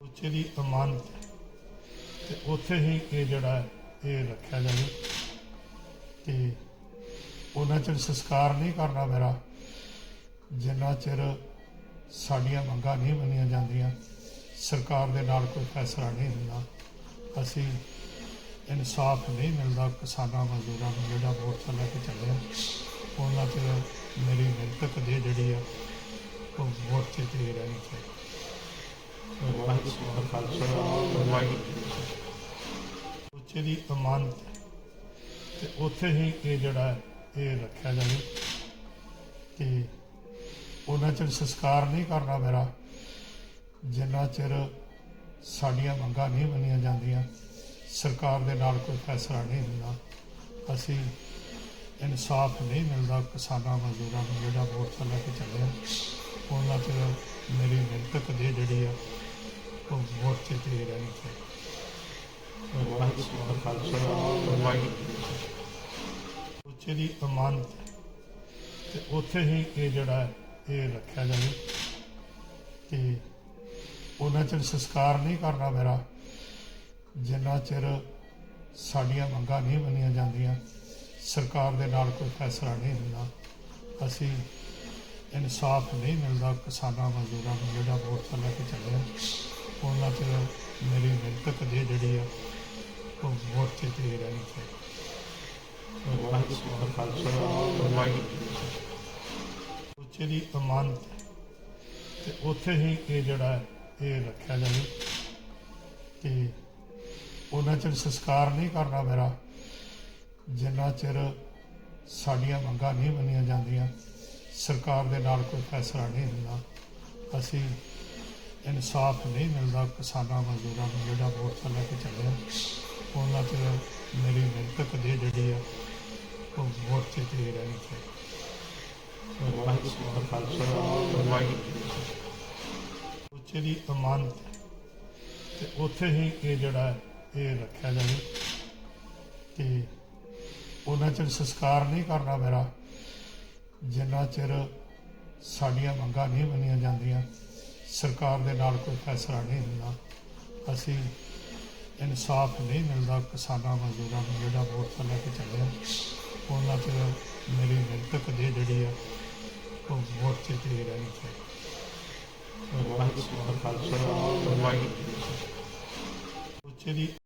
ਉੱਚੇ ਦੀ ਅਮਾਨਤ ਤੇ ਉੱਥੇ ਹੀ ਇਹ ਜਿਹੜਾ ਇਹ ਰੱਖਿਆ ਜਾਵੇ। ਤੇ ਉਹਨਾਂ ਚਿਰ ਸੰਸਕਾਰ ਨਹੀਂ ਕਰਨਾ ਮੇਰਾ। ਜਿੰਨਾ ਚਿਰ ਸਾਡੀਆਂ ਮੰਗਾਂ ਨਹੀਂ ਮੰਨੀਆਂ ਜਾਂਦੀਆਂ, ਸਰਕਾਰ ਦੇ ਨਾਲ ਕੋਈ ਫੈਸਲਾ ਨਹੀਂ ਹੁੰਦਾ, ਅਸੀਂ ਇਨਸਾਫ ਨਹੀਂ ਮਿਲਦਾ ਕਿਸਾਨਾਂ ਮਜ਼ਦੂਰਾਂ ਨੂੰ ਜਿਹੜਾ ਮੋਰਚਾ ਲੈ ਕੇ ਚੱਲਿਆ ਉਹਨਾਂ ਚਿਰ ਮੇਰੀ ਮਿਹਨਤ ਦੇ ਜਿਹੜੀ ਆ, ਉਹ ਮੋਰਚੇ ਤੇ ਤੇ ਰਹਿਣੀ ਚਾਹੀਦੀ। ਵਾਹਿਗੁਰੂ ਜੀ ਕਾ ਖਾਲਸਾ ਵਾਹਿਗੁਰੂ ਜੀ ਕੀ ਫਤਿਹ। ਉੱਚੇ ਦੀ ਅਮਾਨਤ ਤੇ ਉੱਥੇ ਹੀ ਇਹ ਜਿਹੜਾ ਇਹ ਰੱਖਿਆ ਜਾਵੇ ਤੇ ਉਹਨਾਂ ਚਿਰ ਸੰਸਕਾਰ ਨਹੀਂ ਕਰਨਾ ਮੇਰਾ, ਜਿੰਨਾ ਚਿਰ ਸਾਡੀਆਂ ਮੰਗਾਂ ਨਹੀਂ ਮੰਨੀਆਂ ਜਾਂਦੀਆਂ, ਸਰਕਾਰ ਦੇ ਨਾਲ ਕੋਈ ਫੈਸਲਾ ਨਹੀਂ ਹੁੰਦਾ, ਅਸੀਂ ਇਨਸਾਫ ਨਹੀਂ ਮਿਲਦਾ ਕਿਸਾਨਾਂ ਮਜ਼ਦੂਰਾਂ ਨੂੰ ਜਿਹੜਾ ਵੋਟ ਲੈ ਕੇ ਚੱਲਿਆ, ਉਹਨਾਂ ਚਿਰ ਮੇਰੀ ਮਿਹਨਤ ਦੇ ਜਿਹੜੀ ਆ ਉਹ ਵੋਟ ਤੇ ਤੇ ਰਹਿਣੀ ਚਾਹੀਦੀ ਵਾਹਿਗੁਰੂ ਜੀ ਕਾ ਖਾਲਸਾ ਵਾਹਿਗੁਰੂ ਉੱਚੇ ਦੀ ਅਮਾਨਤ ਤੇ ਉੱਥੇ ਹੀ ਇਹ ਜਿਹੜਾ ਇਹ ਰੱਖਿਆ ਜਾਵੇ। ਤੇ ਉਹਨਾਂ ਚਿਰ ਸੰਸਕਾਰ ਨਹੀਂ ਕਰਨਾ ਮੇਰਾ। ਜਿੰਨਾ ਚਿਰ ਸਾਡੀਆਂ ਮੰਗਾਂ ਨਹੀਂ ਮੰਨੀਆਂ ਜਾਂਦੀਆਂ, ਸਰਕਾਰ ਦੇ ਨਾਲ ਕੋਈ ਫੈਸਲਾ ਨਹੀਂ ਹੁੰਦਾ, ਅਸੀਂ ਇਨਸਾਫ ਨਹੀਂ ਮਿਲਦਾ ਕਿਸਾਨਾਂ ਮਜ਼ਦੂਰਾਂ ਨੂੰ ਜਿਹੜਾ ਮੋਰਚਾ ਲੈ ਕੇ ਚੱਲੇ ਮੇਰੀ ਮਿਹਨਤ ਦੇ ਜਿਹੜੀ ਆ, ਉਹ ਮੋਰਚੇ ਤੇ ਤੇ ਰਹਿਣੀ ਚਾਹੀਦੀ। ਵਾਹਿਗੁਰੂ ਜੀ ਕਾ ਖਾਲਸਾ, ਵਾਹਿਗੁਰੂ ਜੀ ਦੀ ਅਮਾਨਤ ਤੇ ਉੱਥੇ ਹੀ ਇਹ ਜਿਹੜਾ ਇਹ ਰੱਖਿਆ ਜਾਵੇ। ਤੇ ਉਹਨਾਂ ਚਿਰ ਸੰਸਕਾਰ ਨਹੀਂ ਕਰਨਾ ਮੇਰਾ। ਜਿੰਨਾ ਚਿਰ ਸਾਡੀਆਂ ਮੰਗਾਂ ਨਹੀਂ ਮੰਨੀਆਂ ਜਾਂਦੀਆਂ, ਸਰਕਾਰ ਦੇ ਨਾਲ ਕੋਈ ਫੈਸਲਾ ਨਹੀਂ ਹੁੰਦਾ, ਅਸੀਂ ਇਨਸਾਫ ਨਹੀਂ ਮਿਲਦਾ, ਕਿਸਾਨਾਂ ਮਜ਼ਦੂਰਾਂ ਨੂੰ ਜਿਹੜਾ ਮੋਰਚਾ ਲੈ ਕੇ ਚੱਲਿਆ ਉਹਨਾਂ ਚਿਰ ਮੇਰੀ ਮਿਹਨਤ ਦੇ ਜਿਹੜੀ ਆ, ਉਹ ਮੋਰਚੇ ਤੇ ਤੇ ਰਹਿਣੀ ਚਾਹੀਦੀ ਵਾਹਿਗੁਰੂ ਖਾਲਸਾ ਵਾਹਿਗੁਰੂ ਦੀ ਅਮਾਨਤ, ਤੇ ਉੱਥੇ ਹੀ ਇਹ ਜਿਹੜਾ ਇਹ ਰੱਖਿਆ ਜਾਵੇ ਤੇ ਉਹਨਾਂ ਚਿਰ ਸੰਸਕਾਰ ਨਹੀਂ ਕਰਨਾ ਮੇਰਾ। ਜਿੰਨਾ ਚਿਰ ਸਾਡੀਆਂ ਮੰਗਾਂ ਨਹੀਂ ਮੰਨੀਆਂ ਜਾਂਦੀਆਂ ਸਰਕਾਰ ਦੇ ਨਾਲ ਕੋਈ ਫੈਸਲਾ ਨਹੀਂ ਹੁੰਦਾ। ਅਸੀਂ ਇਨਸਾਫ ਨਹੀਂ ਮਿਲਦਾ ਕਿਸਾਨਾਂ ਮਜ਼ਦੂਰਾਂ ਨੂੰ ਜਿਹੜਾ ਵੋਟ ਲੈ ਕੇ ਚੱਲੇ ਆ। ਉਹਨਾਂ ਚਿਰ ਮੇਰੀ ਮਿਹਨਤ ਦੇ ਜਿਹੜੀ ਆ ਉਹ ਵੋਟ ਤੇ ਤੇ ਰਹਿਣੀ ਚਾਹੀਦੀ। ਵਾਹਿਗੁਰੂ ਜੀ ਦੀ